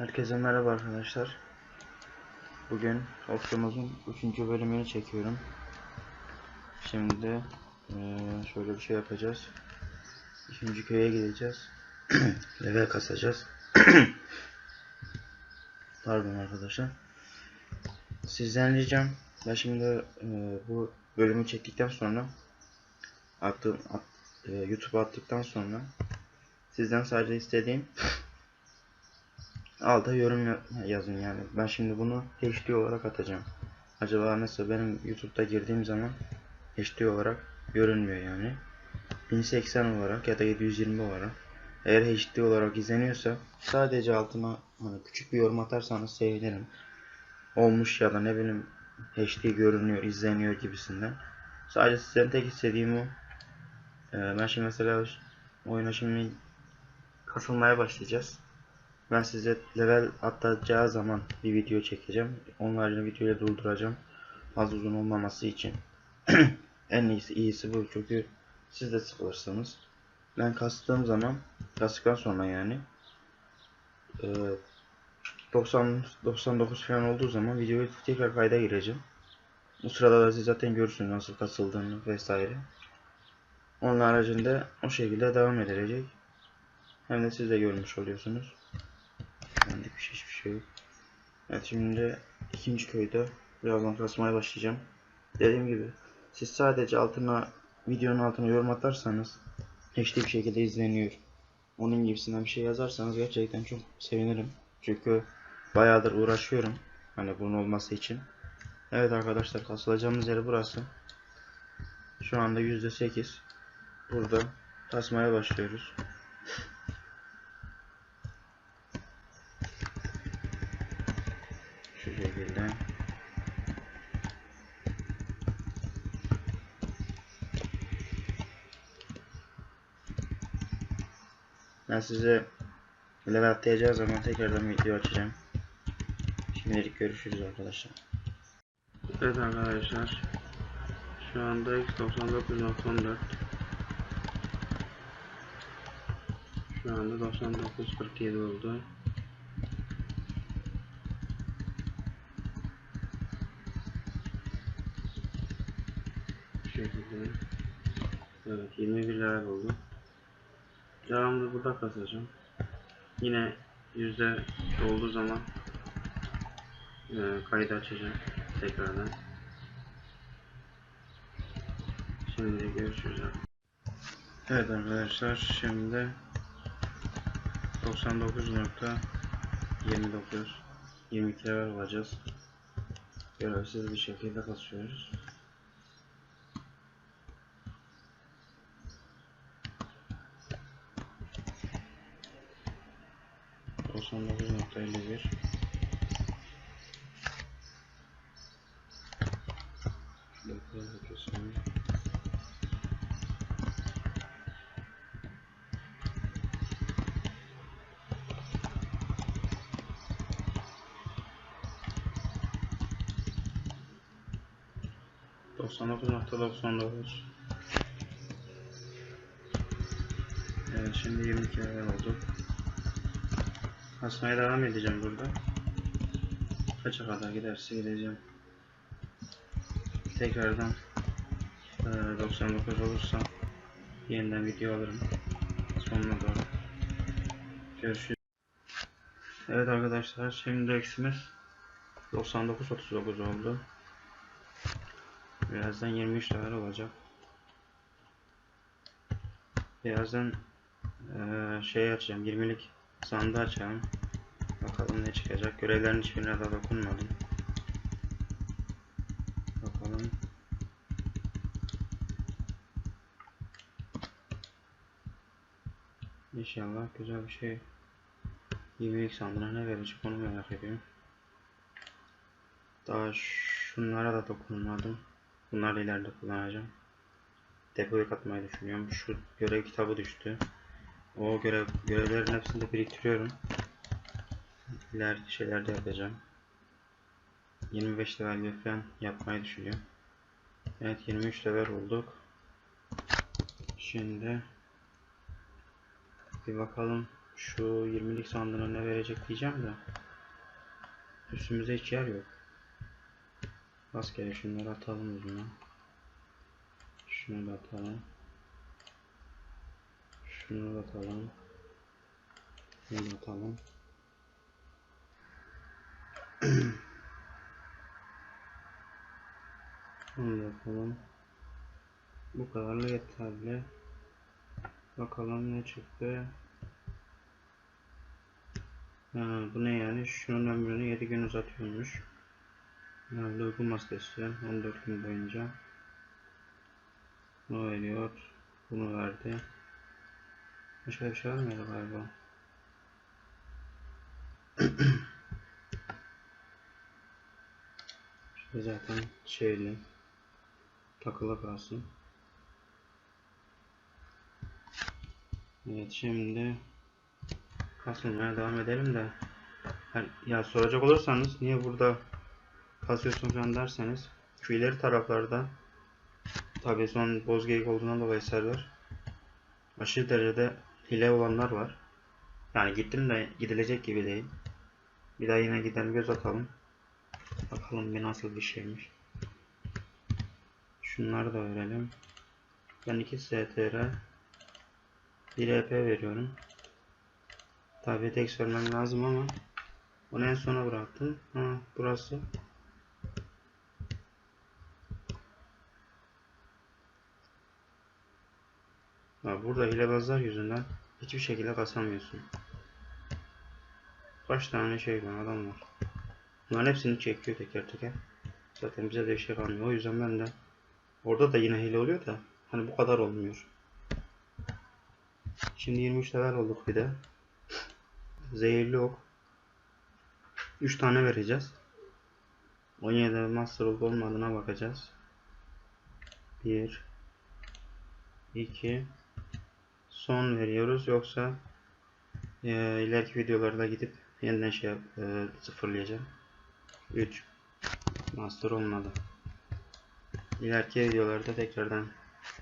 Herkese merhaba arkadaşlar. Bugün Okçumuzun 3. bölümünü çekiyorum. Şimdi eee, şöyle bir şey yapacağız. İkinci köye gideceğiz. Level kasacağız. Pardon arkadaşlar. Sizden ricam ben şimdi eee, bu bölümü çektikten sonra attığım at, eee, YouTube'a attıktan sonra sizden sadece istediğim alta yorum ya- yazın yani. Ben şimdi bunu HD olarak atacağım. Acaba mesela benim YouTube'da girdiğim zaman HD olarak görünmüyor yani. 1080 olarak ya da 720 olarak. Eğer HD olarak izleniyorsa sadece altına hani küçük bir yorum atarsanız sevinirim. Olmuş ya da ne bileyim HD görünüyor, izleniyor gibisinden. Sadece sizden tek istediğim o. Ee, ben şimdi mesela oyuna şimdi kasılmaya başlayacağız. Ben size level atlatacağı zaman bir video çekeceğim. Onun haricinde videoyu durduracağım. Az uzun olmaması için. en iyisi iyisi bu çünkü siz de sıkılırsınız. Ben kastığım zaman kastıktan sonra yani e, 90 99 falan olduğu zaman videoyu tekrar kayda gireceğim. Bu sırada da siz zaten görürsünüz nasıl kasıldığını vesaire. Onun haricinde o şekilde devam edilecek. Hem de siz de görmüş oluyorsunuz. Şey hiçbir şey yok. Evet şimdi ikinci köyde birazdan kasmaya başlayacağım. Dediğim gibi siz sadece altına videonun altına yorum atarsanız HD bir şekilde izleniyor. Onun gibisinden bir şey yazarsanız gerçekten çok sevinirim. Çünkü bayağıdır uğraşıyorum. Hani bunun olması için. Evet arkadaşlar kasılacağımız yer burası. Şu anda %8. Burada kasmaya başlıyoruz. Şu şekilde. Ben size level atlayacağı zaman tekrardan video açacağım. Şimdilik görüşürüz arkadaşlar. Evet arkadaşlar. Şu anda x99.14 Şu anda 99.47 oldu. Bu şekilde. Evet 21 level oldu. Devamlı burada kasacağım. Yine yüzde olduğu zaman e, kaydı açacağım tekrardan. Şimdi görüşürüz. Evet arkadaşlar şimdi 99.29 22 level olacağız. Görevsiz bir şekilde kasıyoruz. 99.51 99.99 Evet şimdi 22 oldu. Asmaya devam edeceğim burada. Kaça kadar giderse gideceğim. Tekrardan eee, 99 olursa yeniden video alırım. Sonuna doğru. Görüşürüz. Evet arkadaşlar şimdi eksimiz 99-39 oldu. Birazdan 23 level olacak. Birazdan eee, şey açacağım 20'lik sandığı açalım. Bakalım ne çıkacak. Görevlerin hiçbirine daha dokunmadım. Bakalım. İnşallah güzel bir şey. 20'lik sandığına ne verecek onu merak ediyorum. Daha şunlara da dokunmadım. Bunları ileride kullanacağım. Depoya katmayı düşünüyorum. Şu görev kitabı düştü. O görev görevlerin hepsini de biriktiriyorum. İleriki şeylerde yapacağım. 25 level falan yapmayı düşünüyorum. Evet 23 level olduk. Şimdi bir bakalım Şu 20'lik sandığına ne verecek diyeceğim de. Üstümüzde hiç yer yok. Rastgele şunları atalım ucuna. Şunu da atalım. Şunu atalım. Şunu atalım. Bunu yapalım. Bu kadarla yeterli. Bakalım ne çıktı. Ha, bu ne yani? Şunun ömrünü 7 gün uzatıyormuş. Yani uygun maskesi 14 gün boyunca. Bunu veriyor. Bunu verdi. Başka bir şey vermedi galiba. Şöyle zaten şeyli takılı kalsın. Evet şimdi kasılmaya devam edelim de Hani ya soracak olursanız niye burada kasıyorsun falan derseniz şu ileri taraflarda tabi son bozgeyik olduğundan dolayı server aşırı derecede hile olanlar var. Yani gittim de gidilecek gibi değil. Bir daha yine gidelim göz atalım. Bakalım bir nasıl bir şeymiş. Şunları da verelim. Ben 2 STR 1 EP veriyorum. Tabi tek vermem lazım ama onu en sona bıraktım. Ha, burası. Burada hilebazlar yüzünden hiçbir şekilde kasamıyorsun. Kaç tane şey var adam var. Bunların hepsini çekiyor teker teker. Zaten bize de bir şey kalmıyor. O yüzden ben de orada da yine hile oluyor da hani bu kadar olmuyor. Şimdi 23 level olduk bir de. Zehirli ok. 3 tane vereceğiz. 17 master olup olmadığına bakacağız. 1 2 son veriyoruz yoksa e, ileriki videolarda gidip yeniden şey yap, e, sıfırlayacağım. 3 master olmadı. İleriki videolarda tekrardan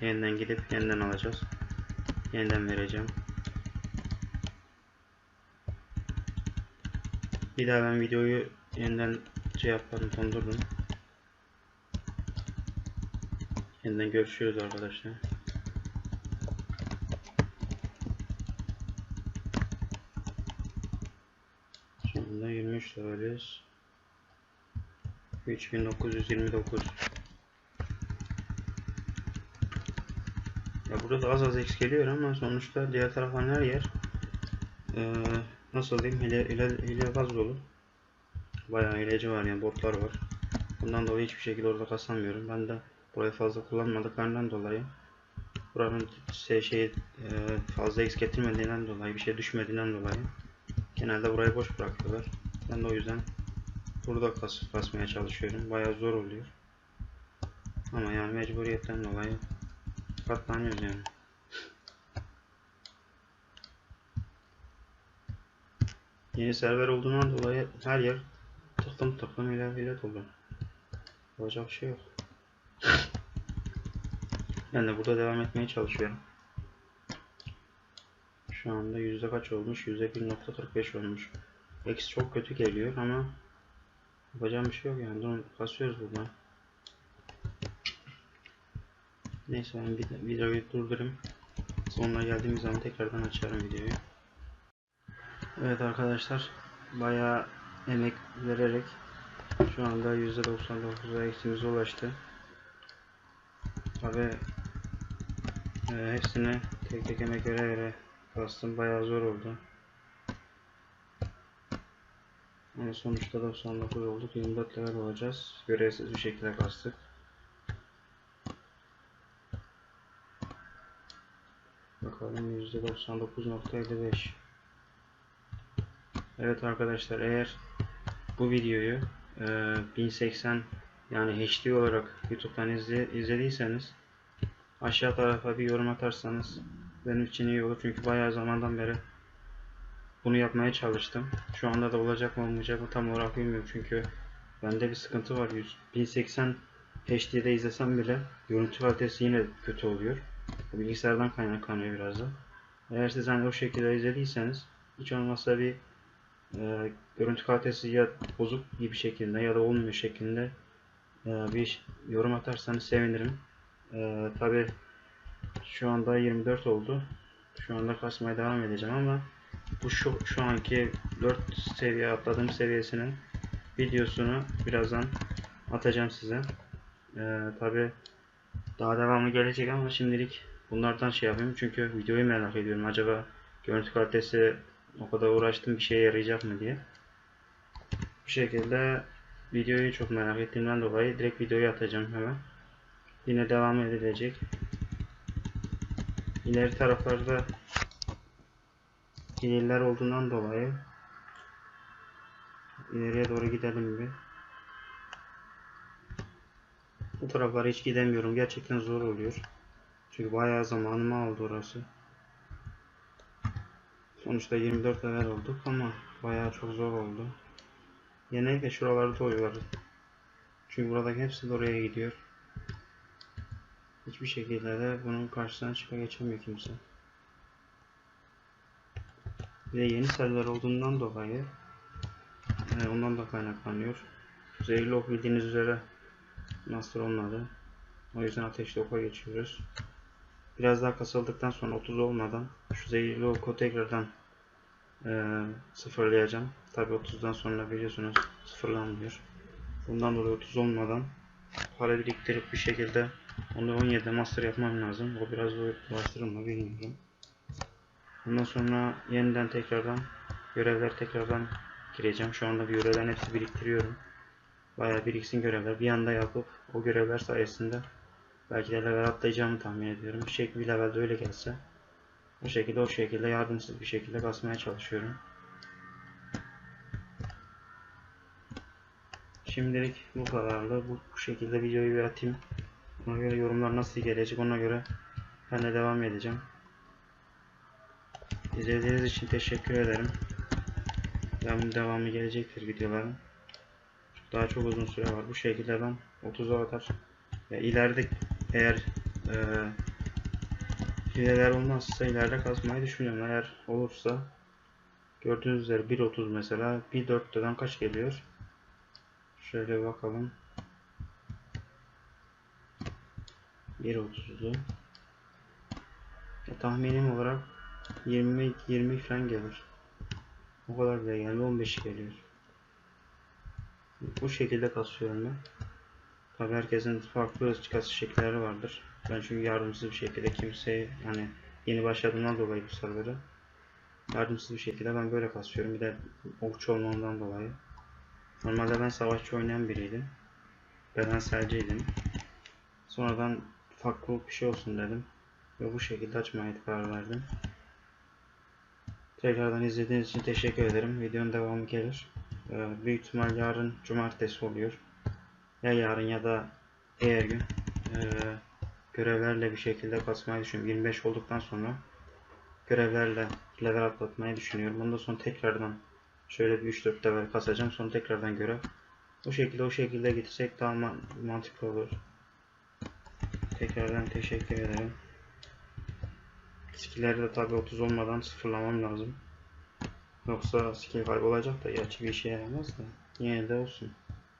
yeniden gidip yeniden alacağız. Yeniden vereceğim. Bir daha ben videoyu yeniden şey yaparım, dondururum. Yeniden görüşürüz arkadaşlar. Şu anda 23 leveliz. 3929 Ya burada da az az eks geliyor ama sonuçta diğer taraftan her yer ee, nasıl diyeyim hile, hile, hilebaz dolu. Bayağı hileci var yani botlar var. Bundan dolayı hiçbir şekilde orada kasamıyorum. Ben de burayı fazla kullanmadıklarından dolayı buranın şey, şey fazla eks getirmediğinden dolayı bir şey düşmediğinden dolayı genelde burayı boş bırakıyorlar. Ben de o yüzden burada kas, kasmaya çalışıyorum. Bayağı zor oluyor. Ama yani mecburiyetten dolayı katlanıyoruz yani. Yeni server olduğundan dolayı her yer tıklım tıklım ile ile dolu. Olacak şey yok. Ben de burada devam etmeye çalışıyorum. Şu anda yüzde kaç olmuş? Yüzde 1.45 olmuş. X çok kötü geliyor ama yapacağım bir şey yok yani. Dur, kasıyoruz burada. Neyse ben bir videoyu durdurayım. Sonuna geldiğimiz zaman tekrardan açarım videoyu. Evet arkadaşlar bayağı emek vererek şu anda %99'a eksimize ulaştı. Tabi e, hepsine tek tek emek vere vere bastım bayağı zor oldu. Ama sonuçta 99 olduk 24 level olacağız. Görevsiz bir şekilde kastık. Bakalım %99.55 Evet arkadaşlar eğer bu videoyu e, 1080 yani HD olarak YouTube'dan izle, izlediyseniz aşağı tarafa bir yorum atarsanız benim için iyi olur çünkü bayağı zamandan beri bunu yapmaya çalıştım. Şu anda da olacak mı olmayacak mı tam olarak bilmiyorum çünkü bende bir sıkıntı var. 100, 1080 HD'de izlesem bile görüntü kalitesi yine kötü oluyor. Bilgisayardan kaynaklanıyor biraz da. Eğer siz hani o şekilde izlediyseniz hiç olmazsa bir e, görüntü kalitesi ya bozuk gibi şekilde ya da olmuyor şeklinde e, bir yorum atarsanız sevinirim. E, Tabi şu anda 24 oldu. Şu anda kasmaya devam edeceğim ama bu şu, şu anki 4 seviye atladığım seviyesinin videosunu birazdan atacağım size. Ee, Tabi daha devamı gelecek ama şimdilik bunlardan şey yapayım çünkü videoyu merak ediyorum. Acaba görüntü kalitesi o kadar uğraştım bir şeye yarayacak mı diye. Bu şekilde videoyu çok merak ettiğimden dolayı direkt videoyu atacağım hemen. Yine devam edilecek. İleri taraflarda hileliler olduğundan dolayı ileriye doğru gidelim bir. Bu taraflara hiç gidemiyorum. Gerçekten zor oluyor. Çünkü bayağı zamanımı aldı orası. Sonuçta 24 level olduk ama bayağı çok zor oldu. Genellikle şuraları doyuyoruz. Çünkü buradaki hepsi de oraya gidiyor. Hiçbir şekilde de bunun karşısına çıka geçemiyor kimse. De yeni server olduğundan dolayı e, ondan da kaynaklanıyor. Zehirli ok bildiğiniz üzere master olmadı. O yüzden ateşli oka geçiyoruz. Biraz daha kasıldıktan sonra 30 olmadan şu zehirli oku tekrardan e, sıfırlayacağım. Tabi 30'dan sonra biliyorsunuz sıfırlanmıyor. Bundan dolayı 30 olmadan para biriktirip bir şekilde onu 17'de master yapmam lazım. O biraz uğraştırır bilmiyorum. Ondan sonra yeniden tekrardan görevler tekrardan gireceğim. Şu anda görevlerin hepsi biriktiriyorum. Bayağı biriksin görevler. Bir anda yapıp o görevler sayesinde belki de level atlayacağımı tahmin ediyorum. Bir şekilde bir levelde öyle gelse o şekilde o şekilde yardımsız bir şekilde basmaya çalışıyorum. Şimdilik bu kadarlı. Bu, bu şekilde videoyu bir atayım. Ona göre yorumlar nasıl gelecek ona göre ben de devam edeceğim. İzlediğiniz için teşekkür ederim. Devamı, devamı gelecektir videoların. Daha çok uzun süre var. Bu şekilde ben 30'a kadar ya ileride eğer e, hileler olmazsa ileride kazmayı düşünüyorum. Eğer olursa gördüğünüz üzere 1.30 mesela 1.4'ten kaç geliyor? Şöyle bakalım. 1.30'du. Ya, tahminim olarak 20 20 falan gelir. O kadar bile geldi 15 geliyor. Bu şekilde kasıyorum ben. Tabi herkesin farklı kasış şekilleri vardır. Ben çünkü yardımsız bir şekilde kimseyi hani yeni başladığımdan dolayı bu serverı yardımsız bir şekilde ben böyle kasıyorum. Bir de okçu olmamdan dolayı. Normalde ben savaşçı oynayan biriydim. Bedenselciydim. Sonradan farklı bir şey olsun dedim. Ve bu şekilde açmaya karar verdim. Tekrardan izlediğiniz için teşekkür ederim. Videonun devamı gelir. Ee, büyük ihtimal yarın cumartesi oluyor. Ya yarın ya da diğer gün ee, görevlerle bir şekilde kasmayı düşünüyorum. 25 olduktan sonra görevlerle level atlatmayı düşünüyorum. Ondan sonra tekrardan şöyle bir 3-4 level kasacağım. Sonra tekrardan görev. O şekilde o şekilde gitsek daha man mantıklı olur. Tekrardan teşekkür ederim. Skill'leri de tabi 30 olmadan sıfırlamam lazım. Yoksa skill kaybolacak da gerçi bir işe yaramaz da. Yine de olsun.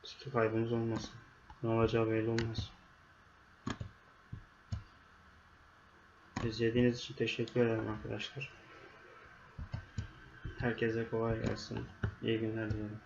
Skill kaybımız olmasın. Ne olacağı belli olmaz. İzlediğiniz için teşekkür ederim arkadaşlar. Herkese kolay gelsin. İyi günler dilerim.